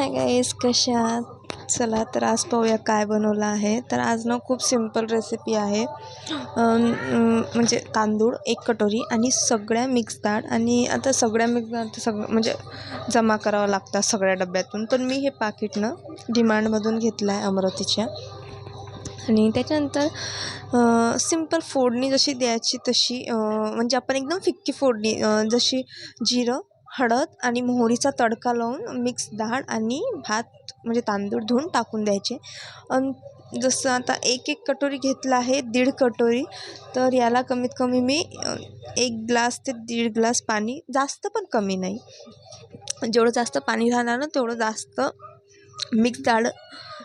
Hi guys कशा आहात? चला तर आज पाहूया काय बनवलं आहे. तर आज ना खूप सिंपल रेसिपी आहे. म्हणजे तांदूळ एक कटोरी आणि सगळ्या मिक्स डाळ आणि आता सगळ्या मिक्स डाळ तर सगळं म्हणजे जमा करावं लागतात सगळ्या डब्यातून. पण मी हे पाकिटनं डिमांडमधून घेतलं आहे अमरावतीच्या. आणि त्याच्यानंतर सिंपल फोडणी जशी द्यायची तशी म्हणजे आपण एकदम फिक्की फोडणी जशी जिरं हळद आणि मोहरीचा तडका लावून मिक्स डाळ आणि भात म्हणजे तांदूळ धुवून टाकून द्यायचे. आणि जसं आता एक एक कटोरी घेतला आहे दीड कटोरी तर याला कमीत कमी मी एक ग्लास ते दीड ग्लास पाणी जास्त पण कमी नाही. जेवढं जास्त पाणी राहणार ना तेवढं जास्त मिक्स डाळ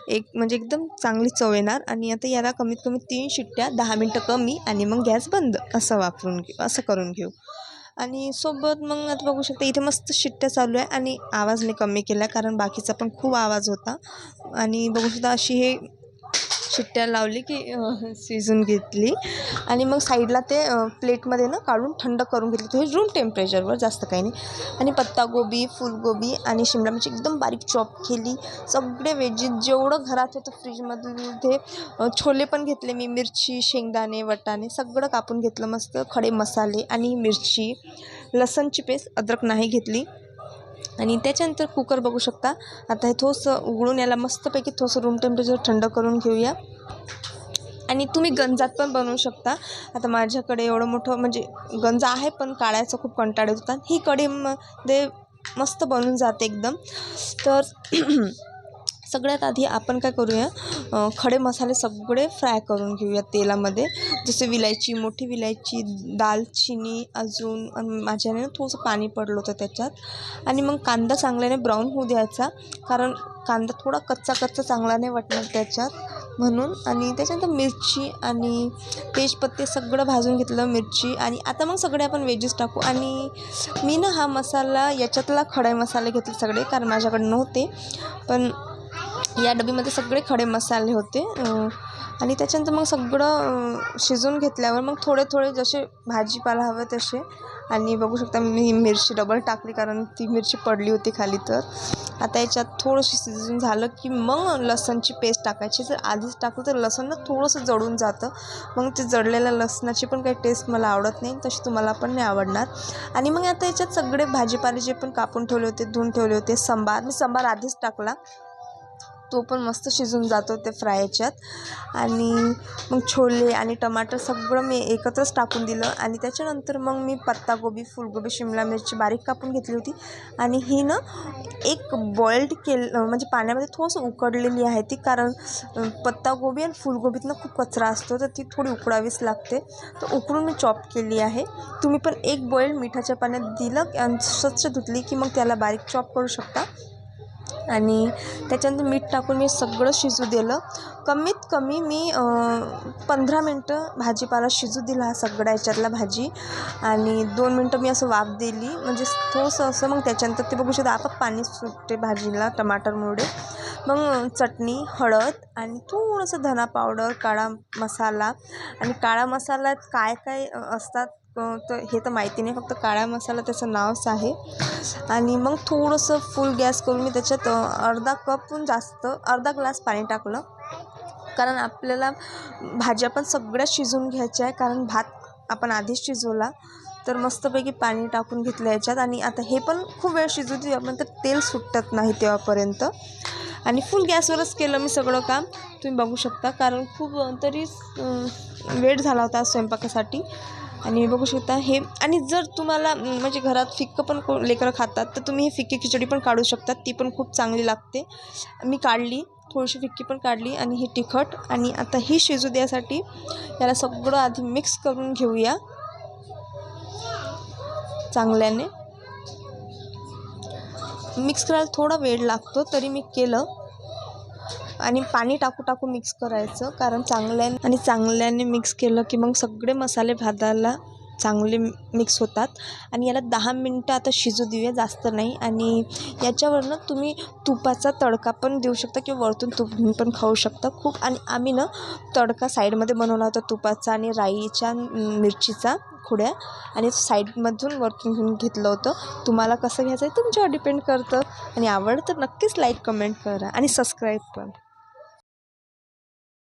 एक म्हणजे एकदम चांगली चव येणार. आणि आता याला कमीत कमी तीन शिट्ट्या दहा मिनटं कमी आणि मग गॅस बंद असं वापरून घेऊ असं करून घेऊ. आणि सोबत मग आता बघू शकता इथे मस्त शिट्ट्या चालू आहे आणि आवाज मी कमी केला कारण बाकीचा पण खूप आवाज होता. आणि बघू शकता अशी हे शिट्ट्या लावली की शिजून घेतली. आणि मग साईडला ते प्लेटमध्ये ना काढून थंड करून घेतली. ते रूम टेम्परेचरवर जास्त काही नाही. आणि पत्तागोबी फुलगोबी आणि शिमला मिरची एकदम बारीक चॉप केली. सगळे वेजीत जेवढं घरात होतं फ्रीजमध्ये छोले पण घेतले मी मिरची शेंगदाणे वटाणे सगळं कापून घेतलं मस्त. खडे मसाले आणि मिरची. लसणची पेस्ट अद्रक नाही घेतली. आणि त्याच्यानंतर कुकर बघू शकता. आता हे थोडंसं उघडून याला मस्तपैकी थोडंसं रूम टेम्परेचर थंड करून घेऊया. आणि तुम्ही गंजात पण बनवू शकता. आता माझ्याकडे एवढं मोठं म्हणजे गंज आहे पण काढायचा खूप कंटाळ येत होता. ही कढीमध्ये मस्त बनून जाते एकदम. तर सगळ्यात आधी आपण काय करूया खडे मसाले सगळे फ्राय करून घेऊया तेलामध्ये. जसे विलायची मोठी विलायची दालचिनी अजून माझ्याने ना थोडंसं पाणी पडलं होतं त्याच्यात. आणि मग कांदा चांगल्याने ब्राऊन होऊ द्यायचा कारण कांदा थोडा कच्चा कच्चा चांगला नाही वाटणार त्याच्यात म्हणून. आणि त्याच्यानंतर मिरची आणि तेजपत्ते सगळं भाजून घेतलं मिरची. आणि आता मग सगळे आपण वेजेस टाकू. आणि मी ना हा मसाला याच्यातला खडे मसाले घेतले सगळे कारण माझ्याकडे नव्हते. पण या डबीमध्ये सगळे खडे मसाले होते. आणि त्याच्यानंतर मग सगळं शिजून शिजवून घेतल्यावर मग थोडे थोडे जसे भाजीपाला हवे तसे. आणि बघू शकता मी मिरची डबल टाकली कारण ती मिरची पडली होती खाली तर. आता याच्यात थोडंशी शिजून झालं की मग लसणची पेस्ट टाकायची. जर आधीच टाकलं तर लसण ना थोडंसं जळून जातं. मग ते जळलेल्या लसणाची पण काही टेस्ट मला आवडत नाही. तशी तुम्हाला पण नाही आवडणार. आणि मग आता याच्यात सगळे भाजीपाले जे पण कापून ठेवले होते धुवून ठेवले होते संबार. मी संबार आधीच टाकला. तो पण मस्त शिजून जातो ते फ्राय याच्यात आणि मग छोले आणि टमाटर सगळं मी एकत्रच टाकून दिलं. आणि त्याच्यानंतर मग मी पत्तागोबी फुलगोबी शिमला मिरची बारीक कापून घेतली होती. आणि ही ना एक बॉइल्ड केलं म्हणजे पाण्यामध्ये थोडंसं उकडलेली आहे ती. कारण पत्तागोबी आणि फुलगोबीतनं खूप कचरा असतो तर ती थोडी उकडावीच लागते. तर उकडून मी चॉप केली आहे. तुम्ही पण एक बॉईल मिठाच्या पाण्यात दिलं आणि स्वच्छ धुतली की मग त्याला बारीक चॉप करू शकता. आणि त्याच्यानंतर मीठ टाकून मी सगळं शिजू दिलं. कमीत कमी मी पंधरा मिनटं भाजीपाला शिजू दिला हा सगळा याच्यातला भाजी. आणि दोन मिनटं मी असं वाफ दिली. म्हणजे थोडंसं असं मग त्याच्यानंतर ते बघू शकता आपाप पाणी सुटते भाजीला टमाटरमुळे. मग चटणी हळद आणि थोडंसं धना पावडर काळा मसाला. आणि काळा मसाल्यात काय काय असतात? तर हे तर माहिती नाही फक्त काळा मसाला त्याचं नावच आहे. आणि मग थोडंसं फुल गॅस करून मी त्याच्यात अर्धा कपहून जास्त अर्धा ग्लास पाणी टाकलं. कारण आपल्याला भाज्या पण सगळ्या शिजवून घ्यायच्या आहे कारण भात आपण आधीच शिजवला. तर मस्तपैकी पाणी टाकून घेतलं याच्यात. आणि आता हे पण खूप वेळ शिजू दे आपण तर तेल सुटत नाही तेव्हापर्यंत. आणि फुल गॅसवरच केलं मी सगळं काम. तुम्ही बघू शकता कारण खूप तरी वेळ झाला होता स्वयंपाकासाठी. आणि बघू शकता हे आणि जर तुम्हाला म्हणजे घरात फिक्कं पण को लेकरं खातात तर तुम्ही हे फिक्की खिचडी पण काढू शकतात ती पण खूप चांगली लागते. मी काढली थोडीशी फिक्की पण काढली आणि ही तिखट. आणि आता ही शिजू द्यासाठी याला सगळं आधी मिक्स करून घेऊया. चांगल्याने. मिक्स करायला थोडा वेळ लागतो तरी मी केलं. आणि पाणी टाकू टाकू मिक्स करायचं कारण चांगल्याने आणि चांगल्याने मिक्स केलं की मग सगळे मसाले भाताला चांगले मिक्स होतात. आणि याला दहा मिनटं आता शिजू देऊया जास्त नाही. आणि याच्यावरनं तुम्ही तुपाचा तडका पण देऊ शकता किंवा वरतून तूप घेऊन पण खाऊ शकता. खूप आणि आम्ही ना तडका साईडमध्ये बनवला होता तुपाचा आणि राईच्या मिरचीचा खुड्या. आणि साईडमधून वरतून घेऊन घेतलं होतं. तुम्हाला कसं घ्यायचं आहे तुमच्यावर डिपेंड करतं. आणि आवडतं तर नक्कीच लाईक कमेंट करा आणि सबस्क्राईब पण.